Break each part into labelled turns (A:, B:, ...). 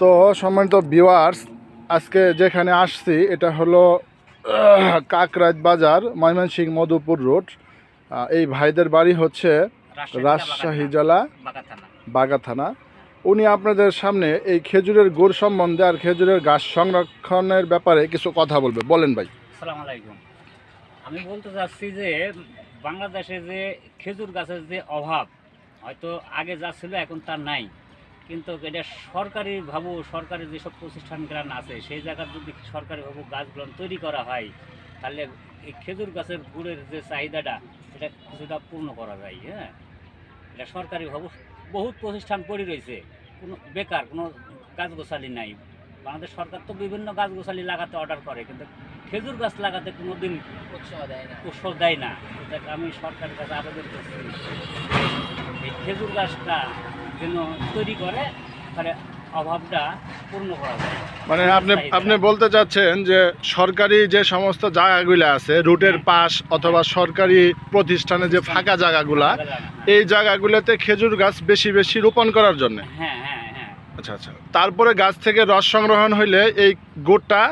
A: তো সম্মানিত ভিউয়ার্স আজকে যেখানে আসছি এটা হলো কাকরাজ বাজার ময়মনসিংহ মধুপুর রোড। এই ভাইদের বাড়ি হচ্ছে রাজশাহী জেলা
B: বাগা থানা।
A: উনি আপনাদের সামনে এই খেজুরের গুড় সম্বন্ধে আর খেজুরের গাছ সংরক্ষণের ব্যাপারে কিছু কথা বলবে। বলেন ভাই।
B: আসসালামু আলাইকুম। আমি বলতে চাচ্ছি যে বাংলাদেশে যে খেজুর গাছের যে অভাব হয়তো আগে যা ছিল এখন তার নাই। কিন্তু এটা সরকারি ভাবু সরকারি যেসব প্রতিষ্ঠানগুলো আছে সেই জায়গার যদি সরকারি ভাবু গাছগুলো তৈরি করা হয় তাহলে এই খেজুর গাছের গুড়ের যে চাহিদাটা এটা কিছুটা পূর্ণ করা যায় হ্যাঁ? এটা সরকারি ভাবু বহুত প্রতিষ্ঠান পড়ে রয়েছে কোনো বেকার কোনো গাছ গোছালি নাই। বাংলাদেশ সরকার তো বিভিন্ন গাছ গোছালি লাগাতে অর্ডার করে কিন্তু খেজুর গাছ লাগাতে কোনো দিন উৎসাহ দেয় না। এটাকে আমি সরকারের কাছে আবেদন করছি। এই খেজুর গাছটা যেন তৈরি করে তাহলে অভাবটা পূর্ণ করা যায়।
A: মানে আপনি আপনি বলতে চাচ্ছেন যে সরকারি যে সমস্ত জায়গাগুলো আছে রুটের
B: হ্যাঁ।
A: পাশ অথবা সরকারি প্রতিষ্ঠানে যে ফাঁকা জায়গাগুলা এই জায়গাগুলোতে খেজুর গাছ বেশি বেশি রোপণ করার জন্য?
B: হ্যাঁ হ্যাঁ হ্যাঁ।
A: আচ্ছা আচ্ছা। তারপরে গাছ থেকে রস সংগ্রহণ হইলে এই গুড়টা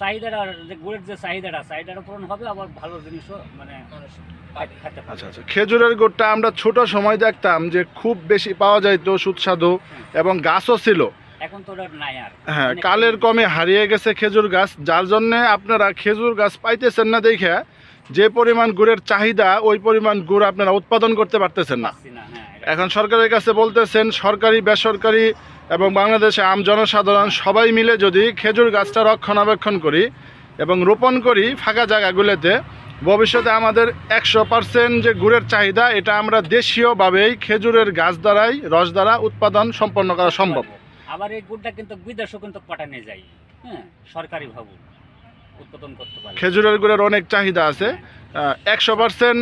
B: চাহিদাটা যে গুড়ের যে চাহিদাটা চাহিদাটা পূরণ হবে আবার ভালো জিনিসও মানে
A: আচ্ছা আচ্ছা। খেজুরের গুড়টা আমরা ছোট সময় দেখতাম যে খুব বেশি পাওয়া যাইতো সুস্বাদু এবং গাছও ছিল।
B: এখন তো নাই আর।
A: হ্যাঁ কালের কমে হারিয়ে গেছে খেজুর গাছ যার জন্য আপনারা খেজুর গাছ পাইতেছেন না দেখে যে পরিমাণ গুড়ের চাহিদা ওই পরিমাণ গুড় আপনারা উৎপাদন করতে পারতেছেন না
B: হ্যাঁ।
A: এখন সরকারের কাছে বলতেছেন সরকারি বেসরকারি এবং বাংলাদেশে আম জনসাধারণ সবাই মিলে যদি খেজুর গাছটা রক্ষণাবেক্ষণ করি এবং রোপণ করি ফাঁকা জায়গাগুলোতে ভবিষ্যতে আমাদের একশো পার্সেন্ট যে গুড়ের চাহিদা এটা আমরা দেশীয়ভাবেই খেজুরের গাছ দ্বারাই রস দ্বারা উৎপাদন সম্পন্ন করা সম্ভব।
B: আবার এই গুড়টা কিন্তু বিদেশও কিন্তু পাঠানো যায়। হ্যাঁ সরকারি ভাবু উৎপাদন করতে পারে
A: খেজুরের গুড়ের অনেক চাহিদা আছে। একশো পার্সেন্ট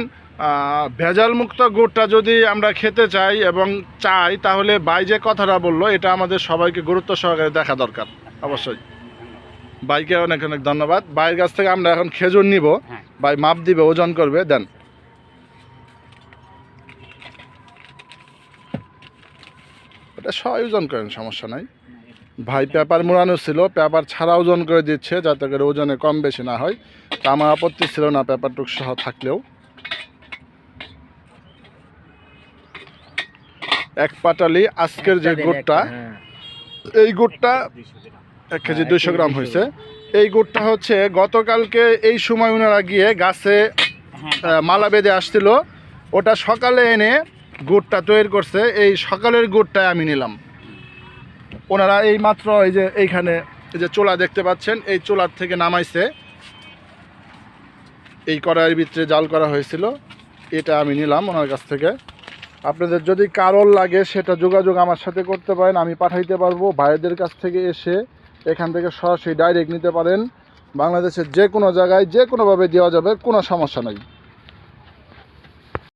A: ভেজাল মুক্ত গুড়টা যদি আমরা খেতে চাই এবং চাই তাহলে বাই যে কথাটা বলল এটা আমাদের সবাইকে গুরুত্ব সহকারে দেখা দরকার অবশ্যই। বাইকে অনেক অনেক ধন্যবাদ। বাইরের কাছ থেকে আমরা এখন খেজুর নিব।
B: হ্যাঁ।
A: ভাই মাপ দিবে ওজন করবে দেন। এটা সবাই ওজন করেন সমস্যা নাই। ভাই পেপার মোড়ানো ছিল পেপার ছাড়া ওজন করে দিচ্ছে যাতে করে ওজনে কম বেশি না হয়। তা আমার আপত্তি ছিল না পেপারটুক সহ থাকলেও। এক পাটালি আজকের যে গুড়টা
B: হ্যাঁ।
A: এই গুড়টা এক কেজি দুইশো গ্রাম হয়েছে। এই গুড়টা হচ্ছে গতকালকে এই সময় ওনারা গিয়ে গাছে
B: হ্যাঁ।
A: মালা বেঁধে আসছিল। ওটা সকালে এনে গুড়টা তৈরি করছে। এই সকালের গুড়টাই আমি নিলাম। ওনারা এই মাত্র এই যে এইখানে এই যে চোলা দেখতে পাচ্ছেন এই চোলার থেকে নামাইছে। এই কড়াইয়ের ভিতরে জাল করা হয়েছিল। এটা আমি নিলাম ওনার কাছ থেকে। আপনাদের যদি কারোর লাগে সেটা যোগাযোগ আমার সাথে করতে পারেন, আমি পাঠাইতে পারব। ভাইদের কাছ থেকে এসে এখান থেকে সরাসরি ডাইরেক্ট নিতে পারেন। বাংলাদেশের যে কোনো জায়গায় যে কোনোভাবে দেওয়া যাবে, কোনো সমস্যা নেই।